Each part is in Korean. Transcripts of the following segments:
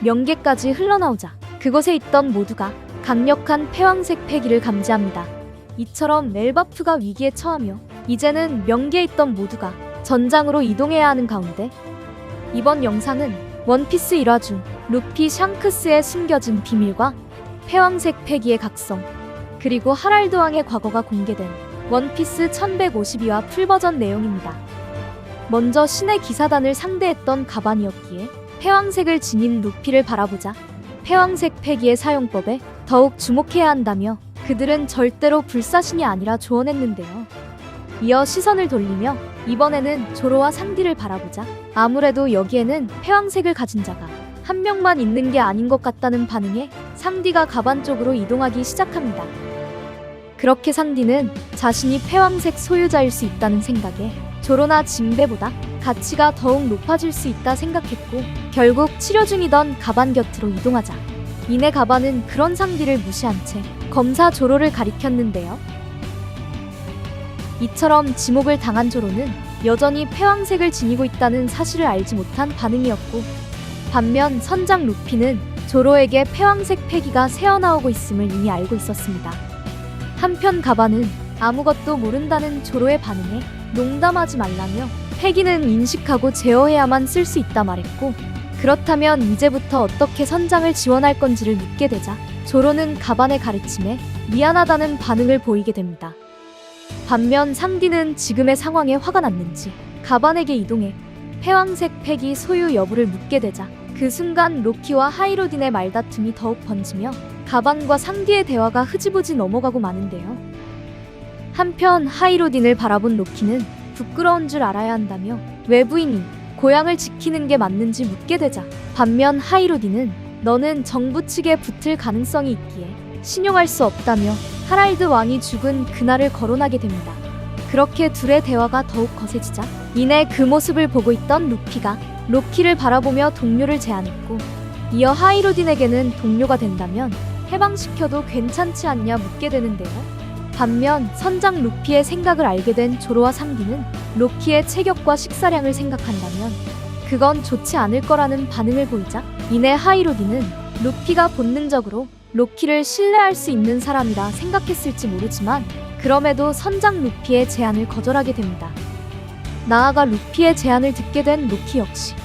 명계까지 흘러나오자 그곳에 있던 모두가 강력한 폐왕색 패기를 감지합니다. 이처럼 엘바프가 위기에 처하며 이제는 명계에 있던 모두가 전장으로 이동해야 하는 가운데 이번 영상은 원피스 1화 중 루피 샹크스의 숨겨진 비밀과 패왕색 패기의 각성 그리고 하랄드 왕의 과거가 공개된 원피스 1152화 풀버전 내용입니다. 먼저 신의 기사단을 상대했던 가반이었기에 패왕색을 지닌 루피를 바라보자 패왕색 패기의 사용법에 더욱 주목해야 한다며 그들은 절대로 불사신이 아니라 조언했는데요. 이어 시선을 돌리며 이번에는 조로와 상디를 바라보자 아무래도 여기에는 패왕색을 가진 자가 한 명만 있는 게 아닌 것 같다는 반응에 상디가 가반 쪽으로 이동하기 시작합니다. 그렇게 상디는 자신이 패왕색 소유자일 수 있다는 생각에 조로나 진배보다 가치가 더욱 높아질 수 있다 생각했고 결국 치료 중이던 가반 곁으로 이동하자 이내 가반은 그런 상디를 무시한 채 검사 조로를 가리켰는데요. 이처럼 지목을 당한 조로는 여전히 패왕색을 지니고 있다는 사실을 알지 못한 반응이었고 반면 선장 루피는 조로에게 패왕색 패기가 새어나오고 있음을 이미 알고 있었습니다. 한편 가반은 아무것도 모른다는 조로의 반응에 농담하지 말라며 패기는 인식하고 제어해야만 쓸 수 있다 말했고 그렇다면 이제부터 어떻게 선장을 지원할 건지를 묻게 되자 조로는 가반의 가르침에 미안하다는 반응을 보이게 됩니다. 반면 상디는 지금의 상황에 화가 났는지 가반에게 이동해 패왕색 패기 소유 여부를 묻게 되자 그 순간 로키와 하이로딘의 말다툼이 더욱 번지며 가반과 상디의 대화가 흐지부지 넘어가고 마는데요. 한편 하이로딘을 바라본 로키는 부끄러운 줄 알아야 한다며 외부인이 고향을 지키는 게 맞는지 묻게 되자 반면 하이로딘은 너는 정부 측에 붙을 가능성이 있기에 신용할 수 없다며 하랄드 왕이 죽은 그날을 거론하게 됩니다. 그렇게 둘의 대화가 더욱 거세지자 이내 그 모습을 보고 있던 루피가 로키를 바라보며 동료를 제안했고 이어 하이로딘에게는 동료가 된다면 해방시켜도 괜찮지 않냐 묻게 되는데요. 반면 선장 루피의 생각을 알게 된 조로와 상디는 로키의 체격과 식사량을 생각한다면 그건 좋지 않을 거라는 반응을 보이자 이내 하이로딘은 루피가 본능적으로 로키를 신뢰할 수 있는 사람이라 생각했을지 모르지만 그럼에도 선장 루피의 제안을 거절하게 됩니다. 나아가 루피의 제안을 듣게 된 로키 역시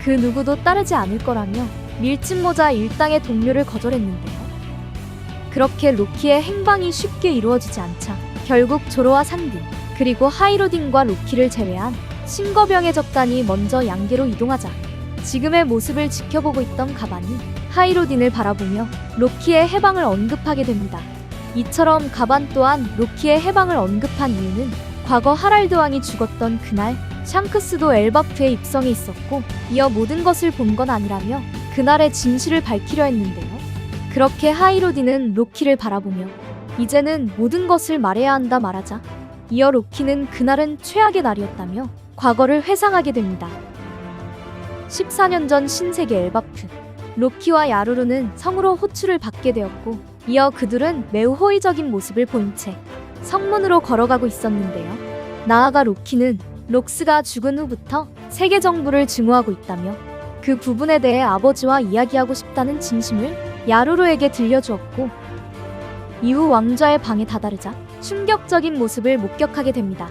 그 누구도 따르지 않을 거라며 밀짚모자 일당의 동료를 거절했는데요. 그렇게 로키의 행방이 쉽게 이루어지지 않자 결국 조로와 상디 그리고 하이로딘과 로키를 제외한 신거병의 적단이 먼저 양계로 이동하자 지금의 모습을 지켜보고 있던 가반이 하이로딘을 바라보며 로키의 해방을 언급하게 됩니다. 이처럼 가반 또한 로키의 해방을 언급한 이유는 과거 하랄드 왕이 죽었던 그날 샹크스도 엘바프에 입성해 있었고 이어 모든 것을 본 건 아니라며 그날의 진실을 밝히려 했는데요. 그렇게 하이로딘은 로키를 바라보며 이제는 모든 것을 말해야 한다 말하자 이어 로키는 그날은 최악의 날이었다며 과거를 회상하게 됩니다. 14년 전 신세계 엘바프 로키와 야루루는 성으로 호출을 받게 되었고 이어 그들은 매우 호의적인 모습을 본채 성문으로 걸어가고 있었는데요. 나아가 로키는 록스가 죽은 후부터 세계 정부를 증오하고 있다며 그 부분에 대해 아버지와 이야기하고 싶다는 진심을 야루루에게 들려주었고 이후 왕좌의 방에 다다르자 충격적인 모습을 목격하게 됩니다.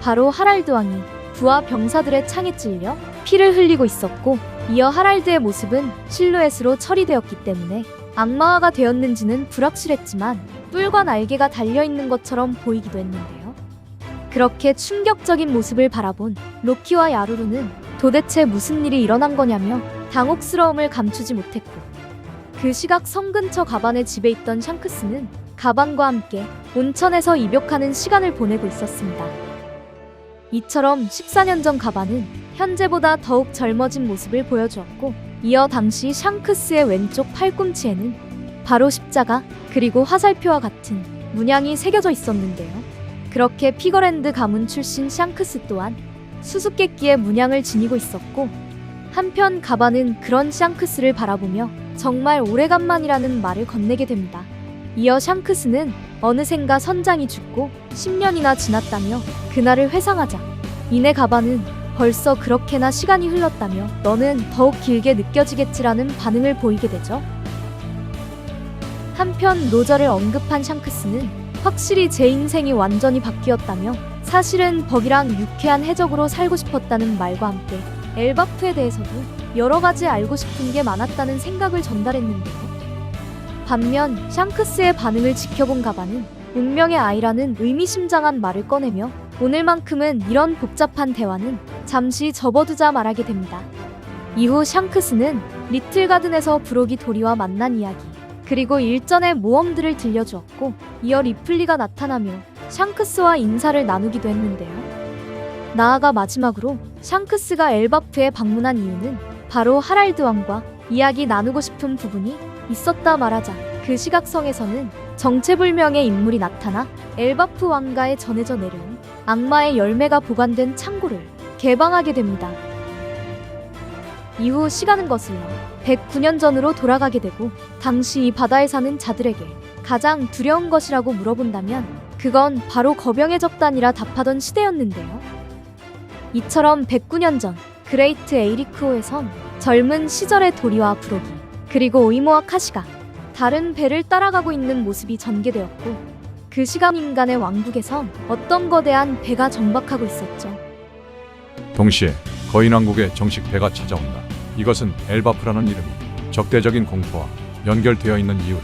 바로 하랄드 왕이 부하 병사들의 창에 찔려 피를 흘리고 있었고 이어 하랄드의 모습은 실루엣으로 처리되었기 때문에 악마화가 되었는지는 불확실했지만 뿔과 날개가 달려있는 것처럼 보이기도 했는데요. 그렇게 충격적인 모습을 바라본 로키와 야루루는 도대체 무슨 일이 일어난 거냐며 당혹스러움을 감추지 못했고 그 시각 성 근처 가반의 집에 있던 샹크스는 가반과 함께 온천에서 입욕하는 시간을 보내고 있었습니다. 이처럼 14년 전 가반은 현재보다 더욱 젊어진 모습을 보여주었고 이어 당시 샹크스의 왼쪽 팔꿈치에는 바로 십자가 그리고 화살표와 같은 문양이 새겨져 있었는데요. 그렇게 피거랜드 가문 출신 샹크스 또한 수수께끼의 문양을 지니고 있었고 한편 가바는 그런 샹크스를 바라보며 정말 오래간만이라는 말을 건네게 됩니다. 이어 샹크스는 어느샌가 선장이 죽고 10년이나 지났다며 그날을 회상하자 이내 가바는 벌써 그렇게나 시간이 흘렀다며 너는 더욱 길게 느껴지겠지라는 반응을 보이게 되죠. 한편 로저를 언급한 샹크스는 확실히 제 인생이 완전히 바뀌었다며 사실은 벅이랑 유쾌한 해적으로 살고 싶었다는 말과 함께 엘바프에 대해서도 여러 가지 알고 싶은 게 많았다는 생각을 전달했는데요. 반면 샹크스의 반응을 지켜본 가바는 운명의 아이라는 의미심장한 말을 꺼내며 오늘만큼은 이런 복잡한 대화는 잠시 접어두자 말하게 됩니다. 이후 샹크스는 리틀 가든에서 브로기 도리와 만난 이야기 그리고 일전의 모험들을 들려주었고 이어 리플리가 나타나며 샹크스와 인사를 나누기도 했는데요. 나아가 마지막으로 샹크스가 엘바프에 방문한 이유는 바로 하랄드 왕과 이야기 나누고 싶은 부분이 있었다 말하자 그 시각성에서는 정체불명의 인물이 나타나 엘바프 왕가에 전해져 내려온 악마의 열매가 보관된 창고를 개방하게 됩니다. 이후 시간은 거슬러 109년 전으로 돌아가게 되고 당시 이 바다에 사는 자들에게 가장 두려운 것이라고 물어본다면 그건 바로 거병의 적단이라 답하던 시대였는데요. 이처럼 109년 전 그레이트 에이리크호의 섬 젊은 시절의 도리와 브로기 그리고 오이모와 카시가 다른 배를 따라가고 있는 모습이 전개되었고 그 시간 인간의 왕국에선 어떤 거대한 배가 정박하고 있었죠. 동시에 거인 왕국에 정식 배가 찾아온다. 이것은 엘바프라는 이름이 적대적인 공포와 연결되어 있는 이유를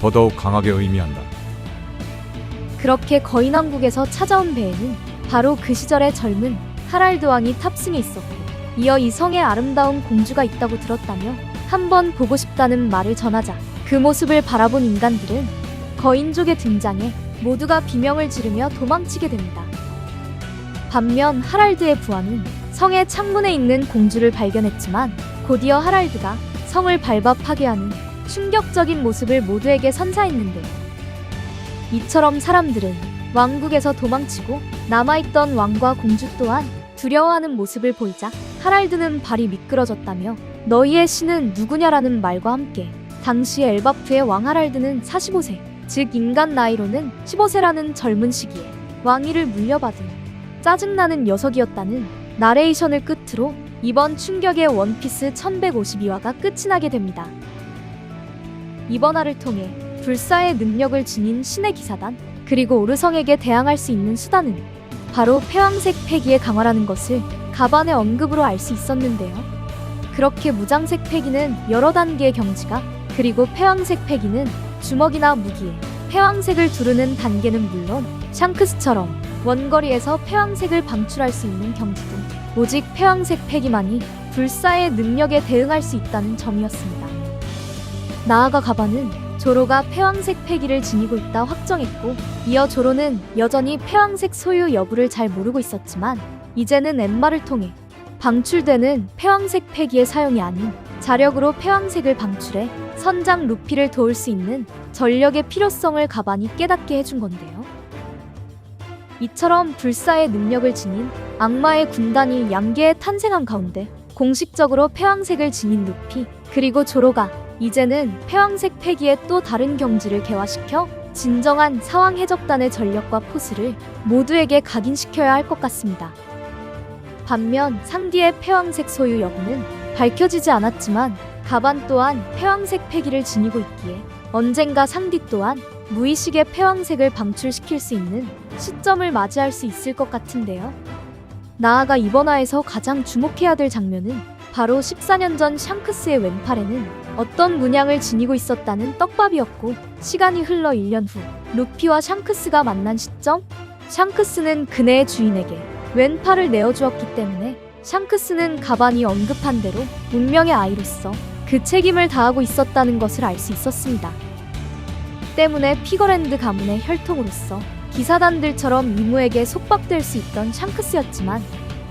더더욱 강하게 의미한다. 그렇게 거인 왕국에서 찾아온 배에는 바로 그 시절의 젊은 하랄드 왕이 탑승해 있었고 이어 이 성에 아름다운 공주가 있다고 들었다며 한번 보고 싶다는 말을 전하자 그 모습을 바라본 인간들은 거인족의 등장에 모두가 비명을 지르며 도망치게 됩니다. 반면 하랄드의 부하는 성의 창문에 있는 공주를 발견했지만 곧이어 하랄드가 성을 밟아 파괴하는 충격적인 모습을 모두에게 선사했는데요. 이처럼 사람들은 왕국에서 도망치고 남아있던 왕과 공주 또한 두려워하는 모습을 보이자 하랄드는 발이 미끄러졌다며 너희의 신은 누구냐라는 말과 함께 당시 엘바프의 왕 하랄드는 45세, 즉 인간 나이로는 15세라는 젊은 시기에 왕위를 물려받은 짜증나는 녀석이었다는 나레이션을 끝으로 이번 충격의 원피스 1152화가 끝이 나게 됩니다. 이번 화를 통해 불사의 능력을 지닌 신의 기사단 그리고 오르성에게 대항할 수 있는 수단은 바로 폐왕색 패기의 강화라는 것을 가반의 언급으로 알 수 있었는데요. 그렇게 무장색 패기는 여러 단계의 경지가 그리고 폐왕색 패기는 주먹이나 무기에 폐왕색을 두르는 단계는 물론 샹크스처럼 원거리에서 폐왕색을 방출할 수 있는 경지도 오직 폐왕색 패기만이 불사의 능력에 대응할 수 있다는 점이었습니다. 나아가 가바는 조로가 폐왕색 패기를 지니고 있다 확정했고 이어 조로는 여전히 폐왕색 소유 여부를 잘 모르고 있었지만 이제는 엠마를 통해 방출되는 폐왕색 패기의 사용이 아닌 자력으로 폐왕색을 방출해 선장 루피를 도울 수 있는 전력의 필요성을 가반이 깨닫게 해준 건데요. 이처럼 불사의 능력을 지닌 악마의 군단이 양계에 탄생한 가운데 공식적으로 폐왕색을 지닌 루피 그리고 조로가 이제는 폐왕색 패기의 또 다른 경지를 개화시켜 진정한 사왕 해적단의 전력과 포스를 모두에게 각인시켜야 할 것 같습니다. 반면 상디의 폐왕색 소유 여부는 밝혀지지 않았지만 가반 또한 폐왕색 패기를 지니고 있기에 언젠가 상디 또한 무의식의 폐왕색을 방출시킬 수 있는 시점을 맞이할 수 있을 것 같은데요. 나아가 이번 화에서 가장 주목해야 될 장면은 바로 14년 전 샹크스의 왼팔에는 어떤 문양을 지니고 있었다는 떡밥이었고 시간이 흘러 1년 후 루피와 샹크스가 만난 시점 샹크스는 그네의 주인에게 왼팔을 내어주었기 때문에 샹크스는 가반이 언급한 대로 운명의 아이로서 그 책임을 다하고 있었다는 것을 알 수 있었습니다. 때문에 피거랜드 가문의 혈통으로서 기사단들처럼 이무에게 속박될 수 있던 샹크스였지만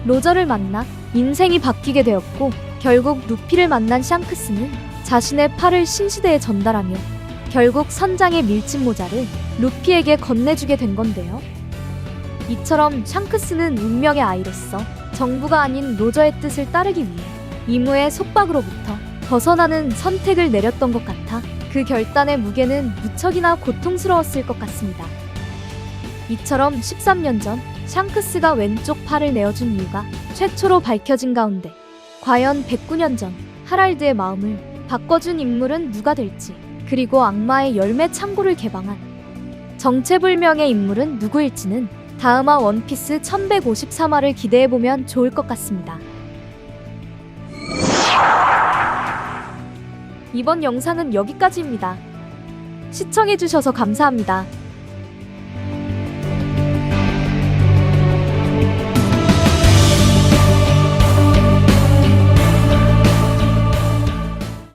로저를 만나 인생이 바뀌게 되었고 결국 루피를 만난 샹크스는 자신의 팔을 신시대에 전달하며 결국 선장의 밀짚 모자를 루피에게 건네주게 된 건데요. 이처럼 샹크스는 운명의 아이로서 정부가 아닌 로저의 뜻을 따르기 위해 이무의 속박으로부터 벗어나는 선택을 내렸던 것 같아 그 결단의 무게는 무척이나 고통스러웠을 것 같습니다. 이처럼 13년 전 샹크스가 왼쪽 팔을 내어준 이유가 최초로 밝혀진 가운데 과연 109년 전 하랄드의 마음을 바꿔준 인물은 누가 될지 그리고 악마의 열매 창고를 개방한 정체불명의 인물은 누구일지는 다음화 원피스 1153화를 기대해보면 좋을 것 같습니다. 이번 영상은 여기까지입니다. 시청해주셔서 감사합니다.